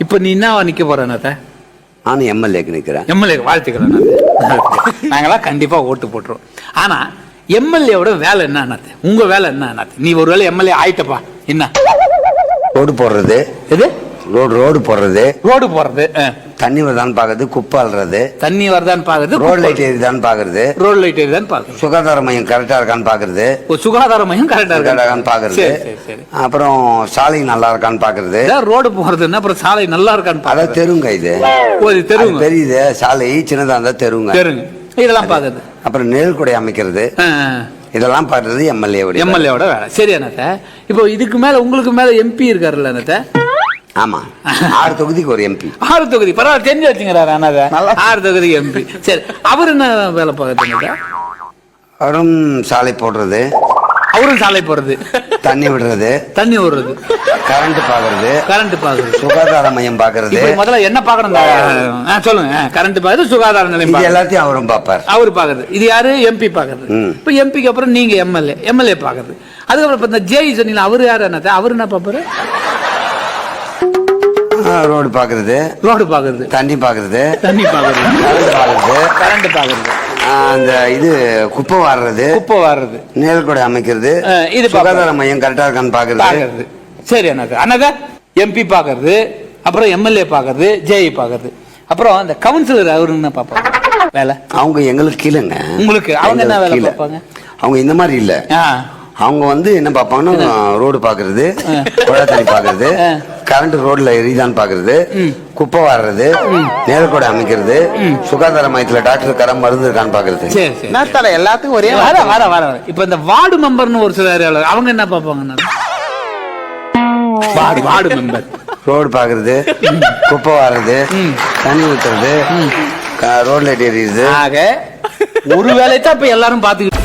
இப்போ நீ என்ன நிக்க போற என்னத்த நானும் எம்எல்ஏக்கு நிற்கிறேன் எம்எல்ஏ வாழ்த்துக்கிறேன் நான் நாங்களாம் கண்டிப்பா ஓட்டு போட்டுருவோம். ஆனா எம்எல்ஏவோட வேலை என்ன அண்ணாத்து உங்க வேலை என்ன நீ ஒரு வேலை எம்எல்ஏ ஆயிட்டப்பா. என்ன? ரோடு போடுறது. எது? ரோடு ரோடு போடுறது. ரோடு போறது ஆ. தண்ணி வருதான்னு பார்க்கறது குப்பை அள்ளுறது தண்ணி வருதான்னு பாக்குறது ரோடு லைட் எரியுதான்னு பார்க்கறது. ரோடு லைட் எரியுதான்னு பாக்குறது சுகாதார மையம் கரெக்டாக இருக்கான்னு பார்க்கறது. ஒரு சுகாதார மையம் கரெக்டா இருக்கான்னு சரி அப்புறம் சாலை நல்லா இருக்கான்னு பார்க்கறது. ஏதாவது ரோடு போறதுன்னா அப்புறம் சாலை நல்லா இருக்கான்னு அதான் பாக்குறது தெருங்க இது. தெருவுங்க பெரியது சாலை சின்னதாக இருந்தால் தெருங்க. தெருங்க. இதெல்லாம் பாக்குறது அப்புறம் நிழல்குடை அமைக்கிறது. இதெல்லாம் பார்க்கறது எம்எல்ஏ எம்எல்ஏவோட வேலை. சரி அண்ணாத்த இப்போ இதுக்கு மேல உங்களுக்கு மேல எம்பி இருக்காருல்ல அண்ணாத்த ஆமா. ஆறு தொகுதிக்கு ஒரு எம்பி ஆறு தொகுதி. பரவாயில்ல தெரிஞ்சு வச்சுங்கிறாரு அண்ணாத ஆறு தொகுதி எம்பி சரி அவர் என்ன வேலை பார்க்குறது அவரும் சாலை போடுறது. அவரும் சாலை போறது தண்ணி விடுறது. தண்ணி விடுறது. கரண்ட் பார்க்கறது கரண்ட் பாக்குறது. சுகாதார மையம் பார்க்கறது இப்போ முதல்ல என்ன பார்க்கணும்? ஆ, சொல்லுங்க. கரண்ட் பாக்குறது சுகாதார நிலையம். எல்லாத்தையும் அவரும் பார்ப்பார். அவர் பாக்குறது. இது யாரு? எம்பி பாக்குறது. இப்போ எம்பிக்கு அப்புறம் நீங்க எம்எல்ஏ எம்எல்ஏ பாக்குறது. அதுக்கப்புறம் இந்த ஜேஇ சொன்னீங்க அவர் யாரு என்னத்த அவர் என்ன பாப்பாரு ரோடு பார்க்கறது ரோடு பாக்குறது. தண்ணி பார்க்கறது தண்ணி பாக்குறது. கரண்ட் பார்க்கறது கரண்ட் பாக்குறது. ஆ, அந்த இது குப்பை வாடுறது குப்பை வாடுறது நிழல்குடை அமைக்கிறது. இது சுகாதார மையம் கரெக்டா இருக்கான்னு பார்க்கறது பாக்குறது. சரி அண்ணாத்த அண்ணாத எம்பி பாக்குறது. அப்புறம் எம்எல்ஏ பாக்குறது ஜேஇ பாக்குறது. அப்புறம் இந்த கவுன்சிலர் அவரு என்ன பாப்பாங்க? வேலை? அவங்க எங்களுக்கு கீழேங்க. உங்களுக்கு? அவங்க என்ன வேலை. பார்ப்பாங்க? அவங்க இந்த மாதிரி இல்ல. அவங்க வந்து என்ன பார்ப்பாங்கன்னா ரோடு பாக்குறது குழா தண்ணி பாக்குறது ஆ. கரண்ட் ரோட்ல எரியுதான்னு பாக்குறது குப்பை வாடுறது நேரக்கூட அமைக்கிறது சுகாதார மையத்துல டாக்டர் கரம் மருந்து இருக்கான்னு பாக்குறது. தல எல்லாத்துக்கும் ஒரே வர வர வர. இப்ப இந்த வார்டு மெம்பர்னு ஒரு சில அவங்க என்ன பார்ப்பாங்க வார்டு வார்டு மெம்பர். ரோடு பாக்குறது குப்பை வாடுறது தண்ணி ஊத்துறது ரோட் லைட் எரியுது ஆக ஒரு வேலையை தான் இப்ப எல்லாரும் பாத்துக்கிட்டு